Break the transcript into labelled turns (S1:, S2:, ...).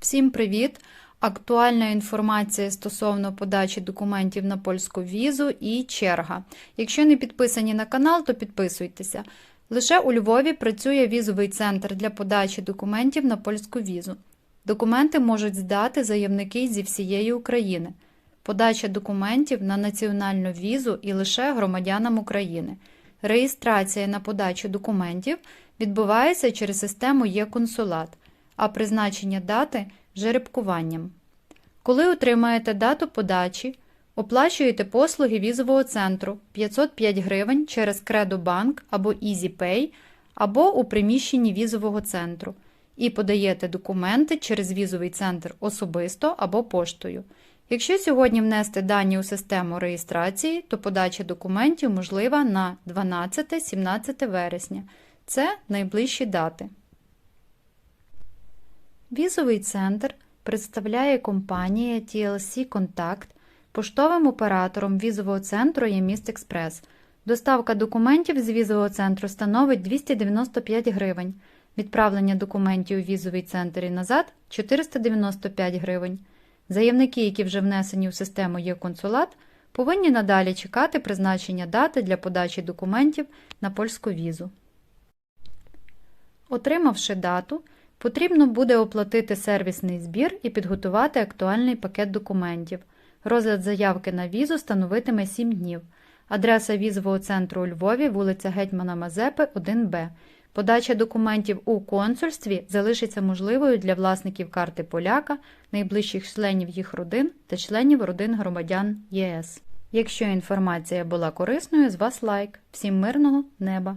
S1: Всім привіт! Актуальна інформація стосовно подачі документів на польську візу і черга. Якщо не підписані на канал, то підписуйтеся. Лише у Львові працює візовий центр для подачі документів на польську візу. Документи можуть здати заявники зі всієї України. Подача документів на національну візу і лише громадянам України. Реєстрація на подачу документів відбувається через систему Є-консулат, а призначення дати жеребкуванням. Коли отримаєте дату подачі, оплачуєте послуги візового центру 505 гривень через Кредобанк або EasyPay, або у приміщенні візового центру і подаєте документи через візовий центр особисто або поштою. Якщо сьогодні внести дані у систему реєстрації, то подача документів можлива на 12-17 вересня. Це найближчі дати. Візовий центр представляє компанія TLC Contact. Поштовим оператором візового центру є Міст Експрес. Доставка документів з візового центру становить 295 гривень. Відправлення документів у візовий центр і назад 495 гривень. Заявники, які вже внесені у систему Є-консулат, повинні надалі чекати призначення дати для подачі документів на польську візу. Отримавши дату, потрібно буде оплатити сервісний збір і підготувати актуальний пакет документів. Розгляд заявки на візу становитиме 7 днів. Адреса візового центру у Львові, вулиця Гетьмана Мазепи, 1Б. Подача документів у консульстві залишиться можливою для власників карти поляка, найближчих членів їх родин та членів родин громадян ЄС. Якщо інформація була корисною, з вас лайк. Всім мирного неба!